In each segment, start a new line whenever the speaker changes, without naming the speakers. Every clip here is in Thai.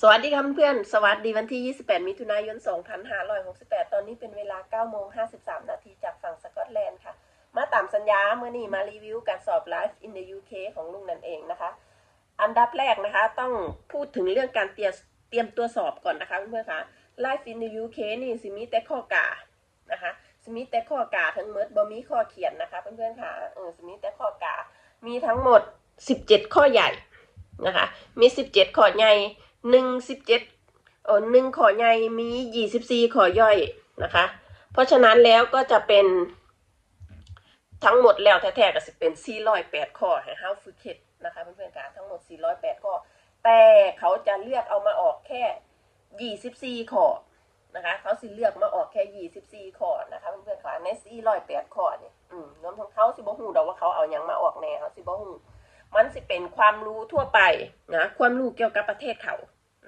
สวัสดีครับเพื่อน สวัสดีวันที่ 28 มิถุนายน 2568 ตอนนี้เป็นเวลา9โมง53 นาทีจากฝั่งสกอตแลนด์ค่ะ มาตามสัญญาเมื่อนี้มารีวิวการสอบ Live in the UK ของลุงนั่นเองนะคะ อันดับแรกนะคะ ต้องพูดถึงเรื่องการเตรียมเตรียมตัวสอบก่อนนะคะเพื่อนๆคะ Live in the UK นี่สิมีแต่ข้อกานะคะสิมีแต่ข้อกาทั้งหมดบ่มีข้อเขียนนะคะเพื่อนๆคะเออสิมีแต่ข้อกามีทั้งหมด 17 ข้อใหญ่นะคะ มี 17 ข้อใหญ่ หนึ่งสิบเจ็ดเออหนึ่งขอใหญ่มียี่สิบสี่ขอย่อยนะคะ เพราะฉะนั้นแล้วก็จะเป็นทั้งหมดแล้วแท้ๆก็สิเป็นสี่ร้อยแปดข้อให้เฮาฝึกเฮ็ดนะคะเพื่อนๆค่ะทั้งหมดสี่ร้อยแปดข้อ แต่เขาจะเลือกเอามาออกแค่ยี่สิบสี่ข้อนะคะ เขาสิเลือกมาออกแค่ยี่สิบสี่ข้อนะคะเพื่อนๆค่ะในสี่ร้อยแปดข้อนี่อืมรวมทั้งเขาสิบ่ฮู้ดอกว่าเขาเอาหยังมาออกแน่เขาสิบ่ฮู้มันสิเป็นความรู้ทั่วไปนะความรู้เกี่ยวกับประเทศเขา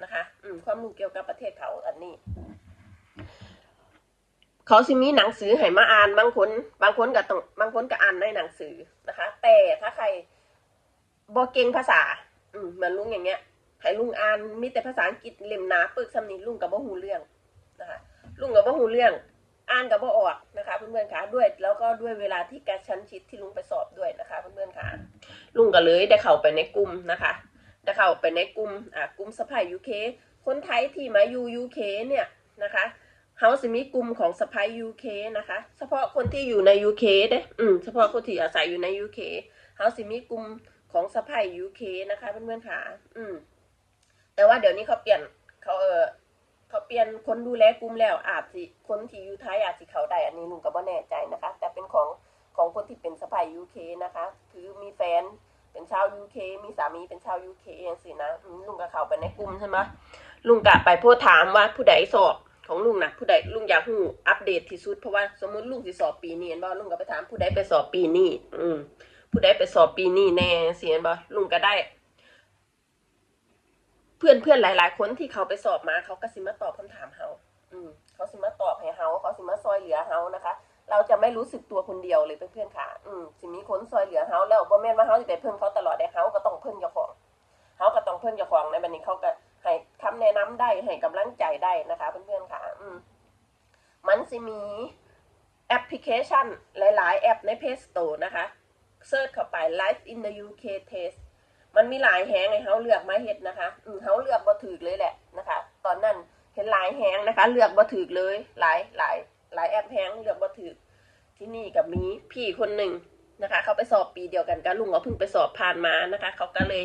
นะคะอืมความรู้เกี่ยวกับประเทศเขาอันนี้ เขาสิมีหนังสือให้มาอ่านบางคนบางคนก็ต้องบางคนก็อ่านในหนังสือนะคะ แต่ถ้าใครบอเก่งภาษา อืมเหมือนลุงอย่างเงี้ยให้ลุงอ่านมีแต่ภาษาอังกฤษเล่มหนาปึกสำนีลุงกับบ่หูเรื่องนะคะลุงกับบ่หูเรื่อง อ่านกับบ่ออกนะคะ เพื่อนๆคะด้วย แล้วก็ด้วยเวลาที่การชั้นชิดที่ลุงไปสอบด้วยนะคะ เพื่อนๆคะลุงก็เลยได้เข้าไปในกลุ่มนะคะ จะเข้าไปในกลุ่มอ่ากลุ่มสภายยูเคคนไทยที่มาอยู่ยูเคเนี่ยนะคะเฮาสิมีกลุ่มของสภายยูเคนะคะ เฉพาะคนที่อยู่ในยูเคเด้อืมเฉพาะคนที่อาศัยอยู่ในยูเคเฮาสิมีกลุ่มของสภายยูเคนะคะเพื่อนๆค่ะอืมแต่ว่าเดี๋ยวนี้เขาเปลี่ยนเขาเออเขาเปลี่ยนคนดูแลกลุ่มแล้วอาจสิคนที่อยู่ไทยอาจสิเขาได้อันนี้ลุงก็บ่แน่ใจนะคะ แต่เป็นของของคนที่เป็นสภายยูเคนะคะ คือมีแฟน เป็นชาวยูเคมีสามีเป็นชาวยูเคอย่างสินะลุงก็เขาไปในกลุ่มใช่ไหมลุงกะไปพสต์ถามว่าผู้ใดสอบของลุงนะผู้ใดลุงอยากหูอัปเดตที่สุดเพราะว่าสมมติลุงสิสอบปีนี้เห็นบ่ลุงก็ไปถามผู้ใดไปสอบปีนี้อืมผู้ใดไปสอบปีนี้แน่เสียนบ่ลุงก็ได้ เพื่อนเพื่อนหลาย ๆ คนที่เขาไปสอบมาเขาก็สิมาตอบคำถามเฮาอืมเขาสิมาตอบให้เฮาเขาสิมาซอยเหลือเฮานะคะ เราจะไม่รู้สึกตัวคนเดียวเลยเพื่อนๆค่ะอืมสิมีคนซอยเหลือเฮาแล้วบ่แม่นว่าเฮาสิไปเพิ่งเขาตลอดได้เฮาก็ต้องเพิ่งเจ้าของเฮาก็ต้องเพิ่งเจ้าของในบัดนี้เขาก็ให้คำแนะนำได้ให้กำลังใจได้นะคะเพื่อนๆค่ะ อืมมันสิมีแอปพลิเคชันหลาย ๆ แอปใน Play Store นะคะเซิร์ชเข้าไป Life in the UK Test มันมีหลายแฮงให้เฮาเลือกมาเฮ็ดนะคะอืมเฮาเลือกบ่ถูกเลยแหละนะคะ ตอนนั้นเห็นหลายแฮงนะคะ เลือกบ่ถูกเลยหลายหลาย หลายแอปแฮงเลือกบ่ถูกที่นี่กับมีพี่คนหนึ่งนะคะ เขาไปสอบปีเดียวกันกับลุงเขาเพิ่งไปสอบผ่านมานะคะ เขาก็เลย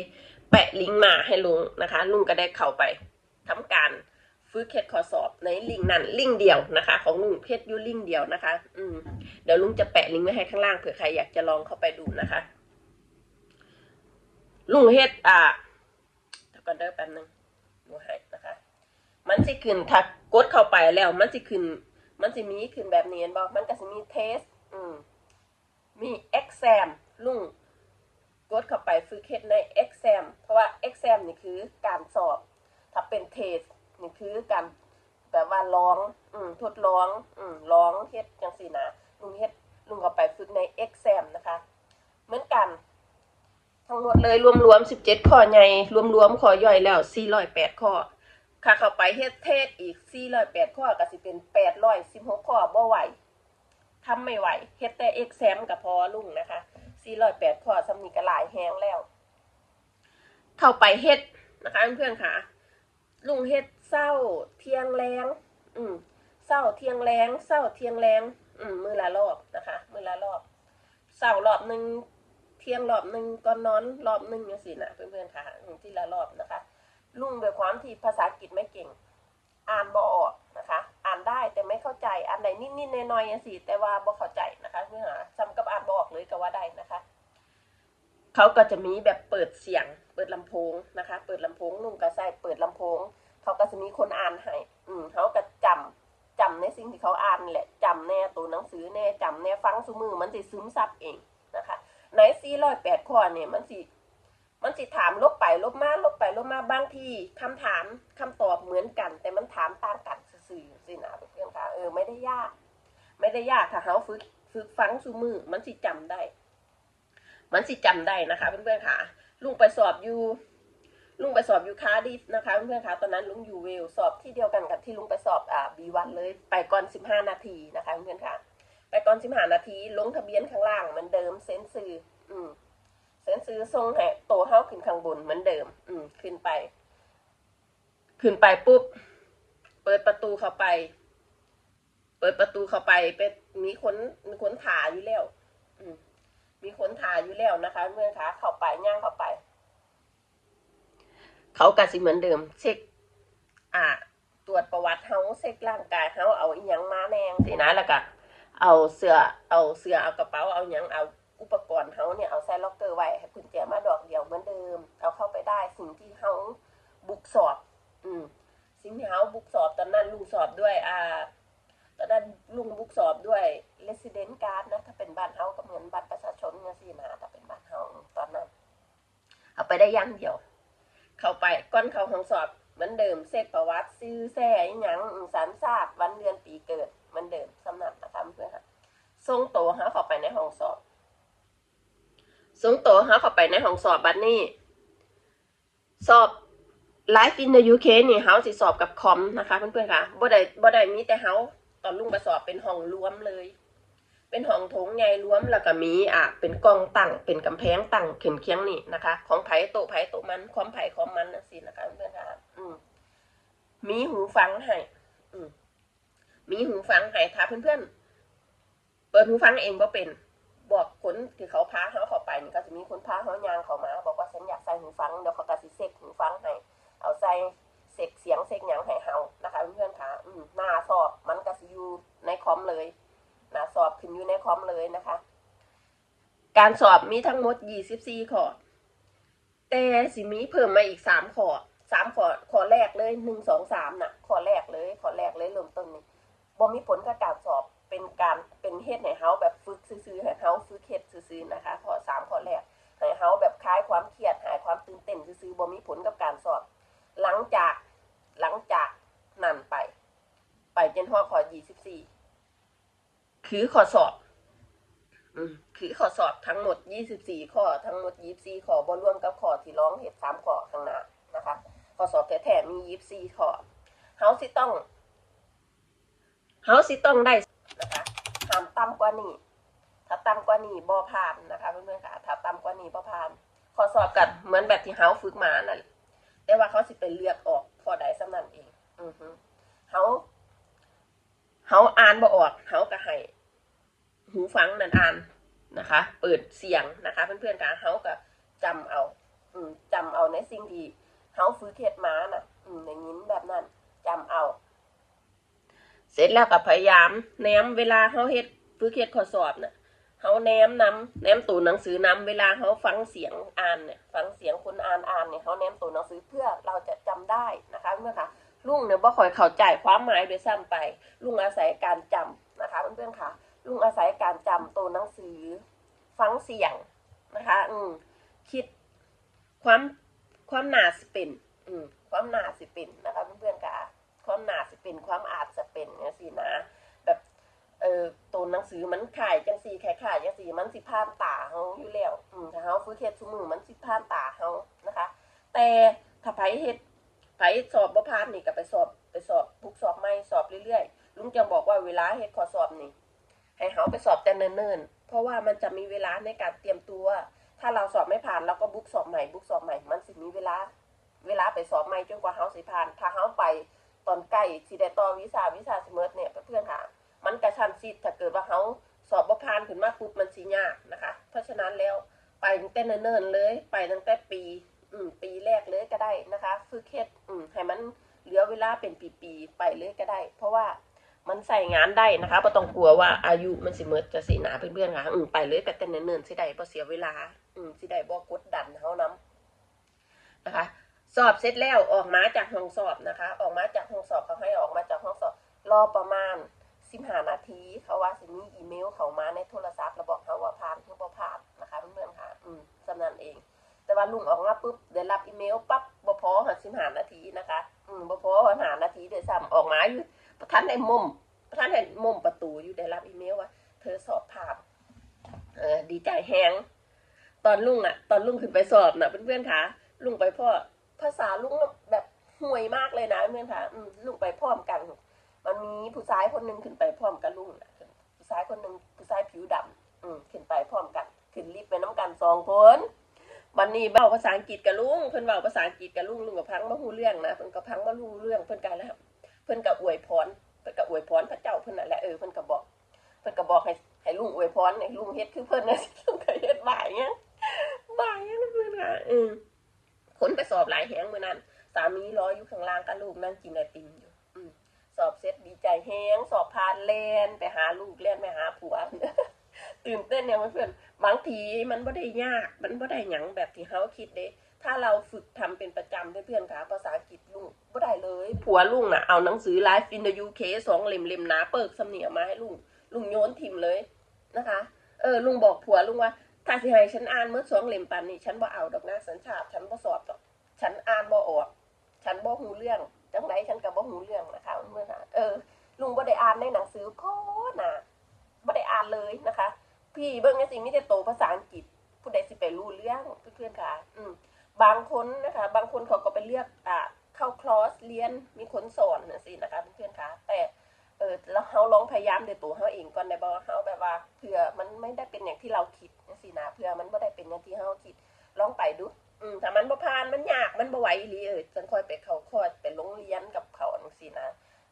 แปะลิงก์มาให้ลุงนะคะ ลุงก็ได้เข้าไปทำการฝึกเฮ็ดข้อสอบในลิงก์นั้นลิงก์เดียวนะคะ ของลุงเฮ็ดอยู่ลิงก์เดียวนะคะ อืมเดี๋ยวลุงจะแปะลิงก์ไว้ให้ข้างล่างเผื่อใครอยากจะลองเข้าไปดูนะคะ ลุงเฮ็ดอ่าเดี๋ยวก่อนเด้อแป๊บนึงดูให้นะคะ มันสิขึ้นถ้ากดเข้าไปแล้วมันสิขึ้น มันสิมีขึ้นแบบนี้เห็นบ่มันก็สิมีเทส อืม มี exam ลุงกดเข้าไปฝึกเฮ็ดใน exam เพราะว่า exam นี่คือการสอบ ถ้าเป็นเทสนี่คือการแบบว่าลอง อืม ทดลอง อืมลองเฮ็ดจังซี่นะลุงเฮ็ดลุงเข้าไปฝึกใน exam นะคะ เหมือนกัน ทั้งหมดเลยรวมๆ17ข้อใหญ่รวมๆข้อย่อยแล้ว408ข้อ ค่าเข้าไปเฮ็ดเทศอีก 408 ข้อก็สิเป็น 816 ข้อบ่ไหวทำไม่ไหวเฮ็ดแต่ exam ก็พอลุงนะคะ 408 ข้อสำนีก็หลายแฮงแล้ว เข้าไปเฮ็ดนะคะเพื่อนๆค่ะ ลุงเฮ็ดเศร้าเที่ยงแรงอืมเศร้าเที่ยงแรงเศร้าเที่ยงแรงอืมมือละรอบนะคะ มือละรอบเศร้ารอบหนึ่งเที่ยงรอบหนึ่งก่อนนอนรอบหนึ่งจังซี่นะเพื่อนๆค่ะที่ละรอบนะคะ ลุงด้วยความที่ภาษาอังกฤษไม่เก่ง อ่านบ่ออกนะคะ อ่านได้แต่ไม่เข้าใจอ่านไหนนิดๆหน่อยๆอย่างสิแต่ว่าบ่เข้าใจนะคะเพื่อหาซ้ำกับอ่านบ่ออกเลยก็ว่าได้นะคะเขาก็จะมีแบบเปิดเสียง เปิดลำโพงนะคะ เปิดลำโพงลุงก็ใส่เปิดลำโพงเขาก็จะมีคนอ่านให้อืมเขาก็จำจำในสิ่งที่เขาอ่านแหละจำแน่ตัวหนังสือแน่จำแน่ฟังซุมือมันสิซึมซับเองนะคะใน408ข้อเนี่ยมันสิ มันสิถามลบไปลบมาลบไปลบมาบางทีคำถามคำตอบเหมือนกัน แต่มันถามต่างกันซื่อสินะเพื่อนค่ะเออไม่ได้ยาก ไม่ได้ยากถ้าเขาฝึกฝึกฟังซูมือ มันสิจำได้ มันสิจำได้นะคะเพื่อนๆค่ะ ลุงไปสอบอยู่ลุงไปสอบยูคาดิฟนะคะเพื่อนๆคะตอนนั้นลุงอยู่เวลสอบที่เดียวกันกับที่ลุงไปสอบอ่าบีวันเลย ไปก่อนสิบห้านาทีนะคะเพื่อนๆค่ะ ไปก่อนสิบห้านาทีลงทะเบียนข้างล่างเหมือนเดิมเซ็นซื้ออืม เซนซื้อทรงให้โตเฮาขึ้นข้างบนเหมือนเดิม อืม ขึ้นไป ขึ้นไปปุ๊บ เปิดประตูเข้าไป เปิดประตูเข้าไปเป็นมีคนมีคนถ่าอยู่แล้ว อืม มีคนถ่าอยู่แล้วนะคะเพื่อนคะเข้าไปย่างเข้าไป เขากะสิเหมือนเดิม เช็ค อ่า ตรวจประวัติเฮาเช็คร่างกายเฮาเอาอีหยังมาแนงสินะแล้วก็เอาเสื้อเอาเสื้อเอากระเป๋าเอาหยังเอา อุปกรณ์เฮาเนี่ยเอาใส่ล็อกเกอร์ไว้ให้กุญแจมาดอกเดียวเหมือนเดิม เอาเข้าไปได้สิ่งที่เฮาบุกสอบ อืมสิ่งที่เฮาบุกสอบตอนนั้นลุงสอบด้วยอ่าตอนนั้นลุงบุกสอบด้วย resident card นะถ้าเป็นบ้านเฮาก็เหมือนบัตรประชาชนเนี่ยสินะถ้าเป็นบ้านเฮาตอนนั้น เอาไปได้อย่างเดียว เข้าไปก้อนเขาห้องสอบเหมือนเดิมเซ็กประวัติซื้อแซ่ยังสารทราบวันเดือนปีเกิดเหมือนเดิมสำนักนะคะเพื่อนค่ะส่งโตวเขาเข้าไปในห้องสอบ ส่งโตวเขาเข้าไปในห้องสอบบัดนี้ สอบ Life in the UK นี่เฮาสิสอบกับคอมนะคะเพื่อนๆค่ะบ่ได้บ่ได้มีแต่เฮาตอนลุงไปสอบเป็นห้องรวมเลย เป็นห้องโถงใหญ่รวมแล้วก็มีอะเป็นกองตั้งเป็นกำแพงตั้งเข็มเคียงนี่นะคะ ของไผ่โตไผ่โตมันความไผ่ความมันน่ะสินะคะเพื่อนๆค่ะอืมมีหูฟังให้อืมมีหูฟังให้ถ้าเพื่อนๆเปิดหูฟังเองบ่เป็น บอกคนที่เขาพาเขาเข้าไปนี่ก็จะมีคนพาเขายางเขามา บอกว่าฉันอยากใส่หูฟังเดี๋ยวเขาก็สิเซ็กหูฟังให้เอาใส่เสกเสียงเสกหยังให้เฮานะคะเพื่อนๆค่ะหน้าสอบมันก็สิอยู่ในคอมเลยหน้าสอบขึ้นอยู่ในคอมเลยนะคะ การสอบมีทั้งหมด 24 ข้อ แต่สิมีเพิ่มมาอีก 3 ข้อ 3 ข้อ ข้อแรกเลย 1 2 3น่ะ ข้อแรกเลย ข้อแรกเลยเริ่มต้นนี่บ่มีผลกับการสอบ เป็นการ เป็นเฮ็ดให้เฮาแบบฝึกซื่อๆให้เฮาฝึกเฮ็ดซื่อๆนะคะ ข้อ3ข้อแรก ให้เฮาแบบคลายความเครียดหายความตื่นเต้นซื่อๆบ่มีผลกับการสอบ หลังจากหลังจากนั่นไป ไปจนหัวข้อ24 คือข้อสอบอืมคือข้อสอบทั้งหมด 24 ข้อ ทั้งหมด 24 ข้อบ่รวมกับข้อที่ร้องเหตุ3ข้อข้างหน้านะคะข้อสอบแท้ๆมี 24 ข้อเฮาสิต้องเฮาสิต้องได้นะคะห้ามต่ำกว่านี้ ถ้าต่ำกว่านี้บ่ผ่านนะคะเพื่อนๆค่ะ ถ้าต่ำกว่านี้บ่ผ่านข้อสอบกันเหมือนแบบที่เฮาฝึกมานั่นแหละแต่ว่าเขาสิไปเลือกออกข้อใดสำนั้นเอง อือฮึเฮาเฮาอ่านบ่ออกเฮาก็ให้ หูฟังนั่นอ่านนะคะ เปิดเสียงนะคะ เพื่อนๆค่ะเฮาก็จำเอา อืมจำเอาในสิ่งที่เฮาฝึกเฮ็ดมาน่ะ อืมในยินแบบนั้นจำเอา เสร็จแล้วก็พยายามแนมเวลาเฮาเฮ็ดฝึกเฮ็ดข้อสอบน่ะเฮาแนมนำแนมตัวหนังสือนำเวลาเฮาฟังเสียงอ่านเนี่ย ฟังเสียงคนอ่านอ่านเนี่ยเฮาแนมตัวหนังสือเพื่อเราจะจำได้นะคะเพื่อนค่ะลุงเนี่ยบ่ค่อยเข้าใจความหมายโดยซ้ำไปลุงอาศัยการจำนะคะเพื่อนๆค่ะ ลุงอาศัยการจำตัวหนังสือ ฟังเสียงนะคะ อืมคิดความความหนาสิเป็น อืมความหนาสิเป็นนะคะเพื่อนๆค่ะความหนาสิเป็นความอาจจะเป็นเนี่ยสินะแบบเออตัวหนังสือมันขายจังสีขายขายจังสีมันสิผ่านตาเฮาอยู่แล้วอืมถ้าเฮาฝึกเฮ็ดซุมือมันสิผ่านตาเฮานะคะ แต่ถ้าไผเฮ็ดไผสอบบ่ผ่านนี่ก็ไปสอบไปสอบบุกสอบใหม่สอบเรื่อยๆลุงจะบอกว่าเวลาเฮ็ดข้อสอบนี่ ให้เฮาไปสอบแต่เนิ่นๆ เพราะว่ามันจะมีเวลาในการเตรียมตัว ถ้าเราสอบไม่ผ่านเราก็บุ๊กสอบใหม่บุ๊กสอบใหม่ มันสิมีเวลา เวลาไปสอบใหม่จนกว่าเฮาสิผ่าน ถ้าเฮาไปตอนใกล้สิได้ต่อวิชาวิชาสิเมิดเนี่ยเพื่อนๆค่ะ มันกระชันชิดถ้าเกิดว่าเฮาสอบบ่ผ่านขึ้นมาปุ๊บมันสิยากนะคะ เพราะฉะนั้นแล้วไปตั้งแต่เนิ่นๆเลย ไปตั้งแต่ปีอืมปีแรกเลยก็ได้นะคะฝึกเฮ็ดอืมให้มันเหลือเวลาเป็นปีๆไปเลยก็ได้ เพราะว่า มันใส่งานได้นะคะบ่ต้องกลัวว่าอายุมันสิเมิดจะสิหนาเพื่อนๆค่ะอืมไปเลยแต่แต่เนิ่นๆสิได้บ่เสียเวลา อืมสิได้บ่กดดันเฮานํนะคะ สอบเสร็จแล้วออกมาจากห้องสอบนะคะ ออกมาจากห้องสอบเขาให้ออกมาจากห้องสอบรอประมาณ15นาทีเขาว่าสิมีอีเมลเขามาในโทรศัพท์แล้วบอกเขาว่าผ่านหรือบ่ผ่านนะคะเพื่อนๆค่ะ อืมสำนันเอง แต่ว่าลุงออกมาปุ๊บได้รับอีเมลปั๊บบ่พอหัสิบห้านาทีนะคะ อืมบ่พอหัหานาทีเดี๋ยวซ้ำออกมาอยู่ ประทันในมุมประทันในมุมประตูอยู่ได้รับอีเมลว่า เธอสอบผ่านเออดีใจแฮงตอนลุงอะตอนลุงขึ้นไปสอบน่ะเพื่อนๆค่ะลุงไปพ่อภาษาลุงแบบห่วยมากเลยนะเพื่อนค่ะลุงไปพร้อมกัน มันมีผู้ชายคนหนึ่งขึ้นไปพร้อมกับลุงผู้ชายคนหนึ่งผู้ชายผิวดำอืมขึ้นไปพร้อมกัน ขึ้นลิฟต์ไปน้ำกันสองคนวันนี้เบ้าภาษาอังกฤษกับลุงเพิ่นเบ้าภาษาอังกฤษกับลุงลุงกับพังมาฮู้เรื่องนะเพิ่นก็พังมาฮู้เรื่องเพิ่นกันแล้ว เพิ่นก็อวยพรเพิ่นก็อวยพรพระเจ้าเพิ่นนั่นแหละเออเพิ่นกับอกเพิ่นกับอกให้ให้ลุงอวยพรให้ลุงเฮ็ดคือเพิ่นนะลุงก็เฮ็ดบ่ายเงี้ยบ่ายเงี้ยเพิ่นค่ะเออคนไปสอบหลายแหงมื้อนั้นสามีรออยู่ข้างล่างกับลูกนั่งกินไอติมอยู่อืมสอบเสร็จดีใจแฮงสอบผ่านเล่นไปหาลูกเล่นไปหาผัว ตื่นเต้นเนี่ยเพื่อนบางทีมันบ่ได้ยาก มันบ่ได้หยังแบบที่เฮาคิดเด้ถ้าเราฝึกทำเป็นประจำเพื่อนๆค่ะภาษาอังกฤษลุงบ่ได้เลย ผัวลุงน่ะเอาหนังสือ Life in the UK สองเล่มเล่มหนาเปิกสำเนียมาให้ลุงลุงโยนทิมเลยนะคะ เออลุงบอกผัวลุงว่า ถ้าสิให้ฉันอ่านเมื่อสองเล่มปันนี่ฉันบ่เอาดอกนะสัญชาติฉันบ่สอบดอก ฉันอ่านบ่ออก ฉันบ่หูเรื่องจังไรฉันก็บ่หูเรื่องนะคะเมื่อน่ะเออลุงบ่ได้อ่านในหนังสือโคตรน่ะบ่ได้อ่านเลยนะคะ พี่เบิ่งในสิ่งมีแต่โตภาษาอังกฤษผู้ใดสิไปรู้เรื่องเพื่อนๆค่ะ อืมบางคนนะคะ บางคนเขาก็ไปเลือกอ่าเข้าคลอสเรียนมีคนสอนนะสินะคะเพื่อนๆค่ะ แต่เออแล้วเฮาลองพยายามเด้วยตัวเฮาเองก่อนได้บ่เฮาแบบว่าเผื่อมันไม่ได้เป็นอย่างที่เราคิดจังซี่นะเผื่อมันบ่ได้เป็นอย่างที่เฮาคิดลองไปดูอืมถ้ามันบ่ผ่านมันยากมันบ่ไหวอีหลีเออจังค่อยไปเข้าคอร์สไปโรงเรียนกับเขาจังซี่นะ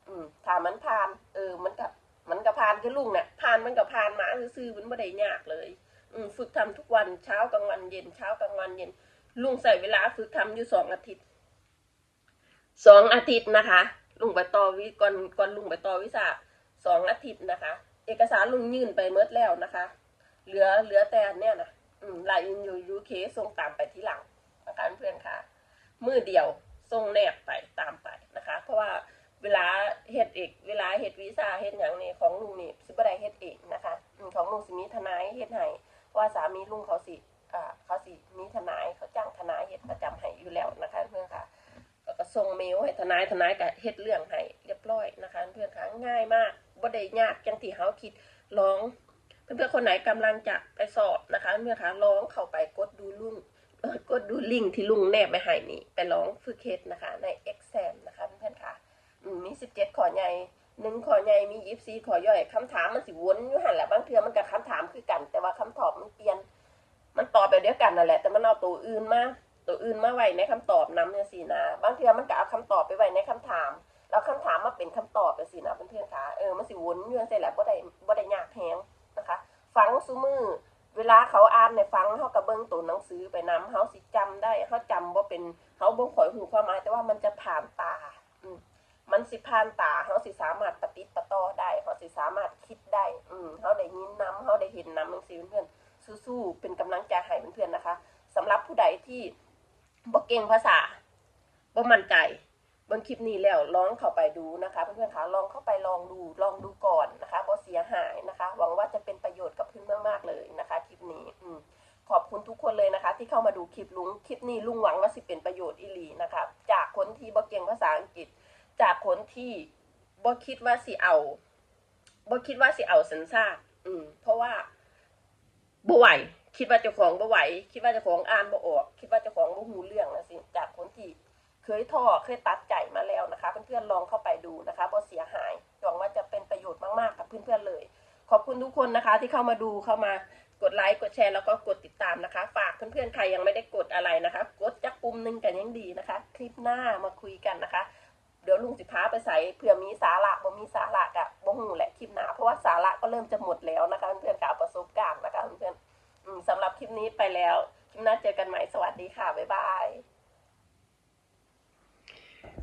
อืมถ้ามันผ่าน เออมันก็มันก็ผ่าน คือลุงเนี่ยผ่านมันก็ผ่านมาซื่อๆมันบ่ได้ยากเลย อืฝึกทำทุกวันเช้ากลางวันเย็นเช้ากลางวันเย็น ลุงใส่เวลาฝึกทำอยู่สองอาทิตย์สองอาทิตย์นะคะ ลุงไปต่อวิก่อนก่อนลุงไปต่อวิชาสองอาทิตย์นะคะ เอกสารลุงยื่นไปเมื่อแล้วนะคะ เหลือเหลือแต่เนี่ยนะอืมลายอินยูยูเคส่งตามไปที่หลังนะคะเพื่อนค่ะมือเดียวส่งแนบไปตามไปนะคะ เพราะว่า เวลาเฮ็ดเอกเวลาเฮ็ดวีซ่าเฮ็ดอย่างนี้ของลุงนี่สิบ่ได้เฮ็ดเองนะคะของลุงสิมีทนายเฮ็ดให้ว่าสามีลุงเขาสิอ่าเขาสิมีทนายเขาจ้างทนายเฮ็ดประจำให้อยู่แล้วนะคะเพื่อนค่ะก็ส่งเมลให้ทนายทนายก็เฮ็ดเรื่องให้เรียบร้อยนะคะเพื่อนค่ะง่ายมากบ่ได้ยากจังที่เฮาคิดลองเพื่อนๆคนไหนกำลังจะไปสอบนะคะเพื่อนๆคะลองเข้าไปกดดูลุงกดดูลิงก์ที่ลุงแนบไปให้นี่ไปลองฝึกเฮ็ดนะคะใน Excel นะคะเพื่อนๆ ค่ะอืมมี17ข้อใหญ่หนึ่งข้อใหญ่มี24ข้อย่อยคำถามมันสิวนอยู่หันแหละบางเทื่อมันก็คำถามคือกัน แต่ว่าคำตอบมันเปลี่ยน มันตอบแบบเดียวกันนั่นแหละ แต่มันเอาตัวอื่นมาตัวอื่นมาไว้ในคำตอบน้ำเนี่ยสินะบางเทีมันก็เอาคำตอบไปไว้ในคำถามแล้วคำถามมาเป็นคำตอบไปสินะเพื่อนๆค่ะเออมันสิวนอยู่จังซี่แหละบ่ได้บ่ได้ยากแฮงนะคะฟังซุมือเวลาเขาอ่านในฟังเฮาก็เบิ่งตัวหนังสือไปนำเฮาสิจำได้เฮาจำบ่าเป็นเฮาบ่ค่อยฮู้ความหมายแต่ว่ามันจะผ่านตา อืม มันสิผ่านตาเฮาสิสามารถปฏิดปต่อได้เฮาสิสามารถคิดได้ อืมเฮาได้ยินนำเฮาได้เห็นนำจังซี่เพื่อนสู้ๆเป็นกำลังใจให้เพื่อนๆนะคะสำหรับผู้ใดที่บ่เก่งภาษาบ่มั่นใจบิ่งคลิปนี้แล้วลองเข้าไปดูนะคะเพื่อนๆคะลองเข้าไปลองดูลองดูก่อนนะคะบ่เสียหายนะคะ หวังว่าจะเป็นประโยชน์กับเพื่อนมากๆเลยนะคะ คลิปนี้อืมขอบคุณทุกคนเลยนะคะ ที่เข้ามาดูคลิปลุงคลิปนี้ลุงหวังว่าสิเป็นประโยชน์อีหลีนะคะจากคนที่บ่เก่งภาษาอังกฤษ จากคนที่บ่คิดว่าสิเอาบ่คิดว่าสิเอาสัญชาติอืม เพราะว่าบ่ไหวคิดว่าเจ้าของบ่ไหว คิดว่าเจ้าของอ่านบ่ออก คิดว่าเจ้าของบ่ฮู้เรื่องนะสิจากคนที่เคยท้อเคยตัดใจมาแล้วนะคะ เพื่อนๆลองเข้าไปดูนะคะบ่เสียหายหวังว่าจะเป็นประโยชน์มากๆกับเพื่อนๆเลย ขอบคุณทุกคนนะคะ ที่เข้ามาดูเข้ามากดไลค์กดแชร์แล้วก็กดติดตามนะคะ ฝากเพื่อนๆใครยังไม่ได้กดอะไรนะคะ กดจักปุ่มหนึงกันยังดีนะคะ คลิปหน้ามาคุยกันนะคะ เดี๋ยวลุงสิพาไปใส่เผื่อมีสาระบ่มีสาระกะบ่หูแหละคลิปหนาเพราะว่าสาระก็เริ่มจะหมดแล้วนะคะเพื่อนๆกับประสบการณ์นะคะเพื่อนๆสำหรับคลิปนี้ไปแล้ว คลิปหน้าเจอกันใหม่สวัสดีค่ะบ๊ายบาย